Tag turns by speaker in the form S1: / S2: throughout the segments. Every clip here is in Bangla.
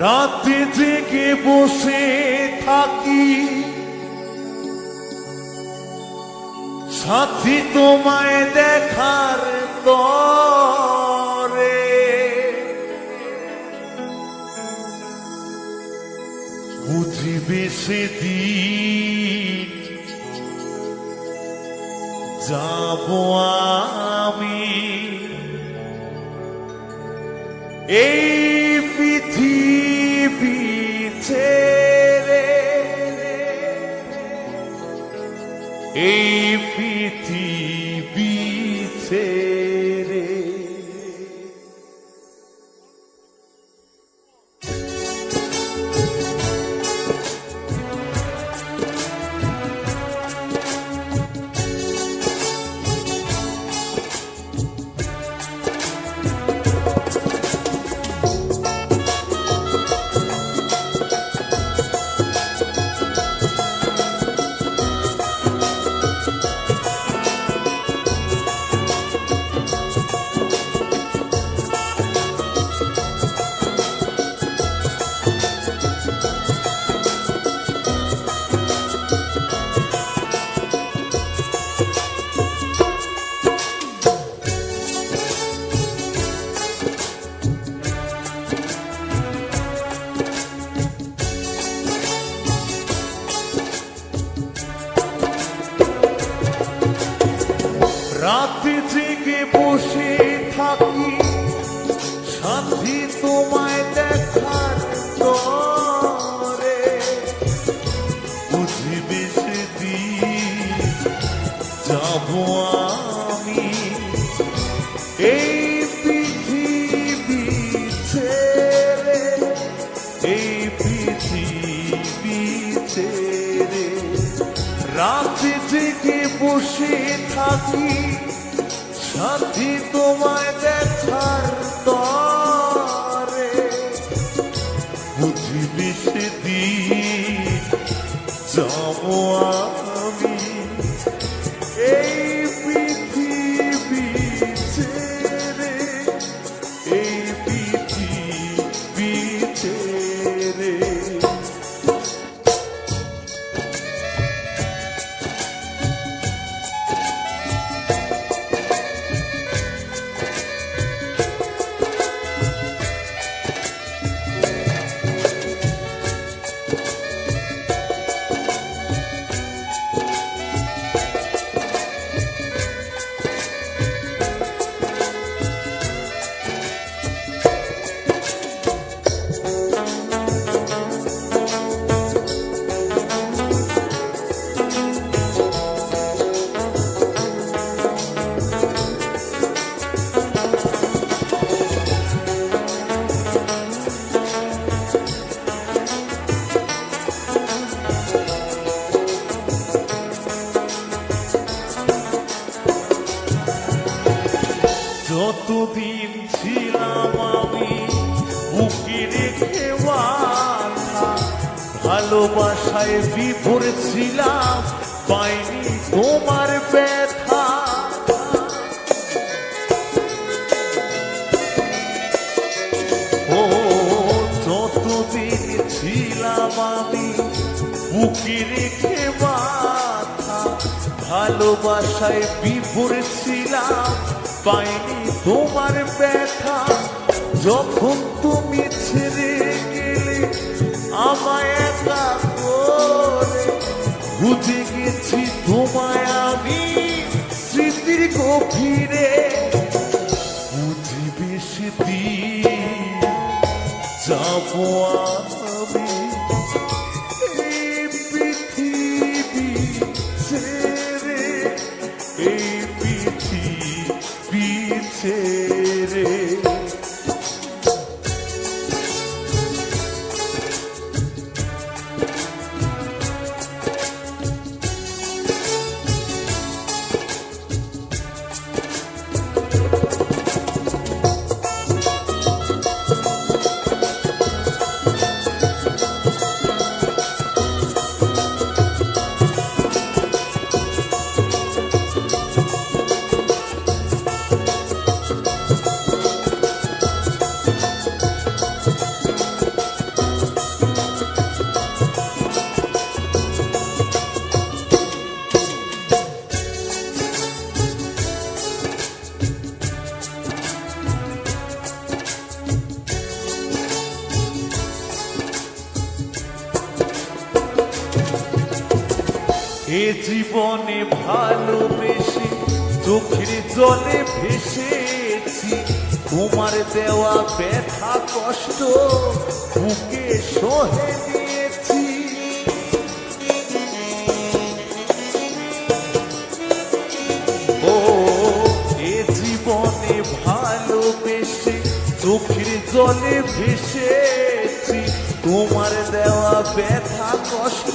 S1: রাতে জেগে বসে থাকি। সাথী তোমায় দেখার তরে বুঝিবে সেদিন। যাব আমি। এই সাথী তোমায় দেখার তরে বুঝিবে সেদিন যাব আমি। এই পৃথিবী ছেড়ে, এই পৃথিবী ছেড়ে রাতে জেগে বসে থাকি, সাথী তোমায় দেখার যাব যতদিন ছিলাম আমি বুকে রেখে ভালোবাসায় বিভোর ছিলাম, পাইনি তোমার ব্যথা। ও, যতদিন ছিলাম আমি বুকে রেখে ভালোবাসায় বিভোর ছিলাম পাইনি তোমার ব্যথা। যখন তুমি ছেড়ে গেলে আমায় একা পৃথিবী এ জীবনে ভালোবেসে, চোখের জলে ভেসেছি। তোমার দেওয়া ব্যথা, কষ্ট, বুকে সহে নিয়েছি ও, এ জীবনে ভালোবেসে, চোখের জলে ভেসেছি। তোমার দেওয়া ব্যথা, কষ্ট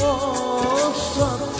S1: Oh, something.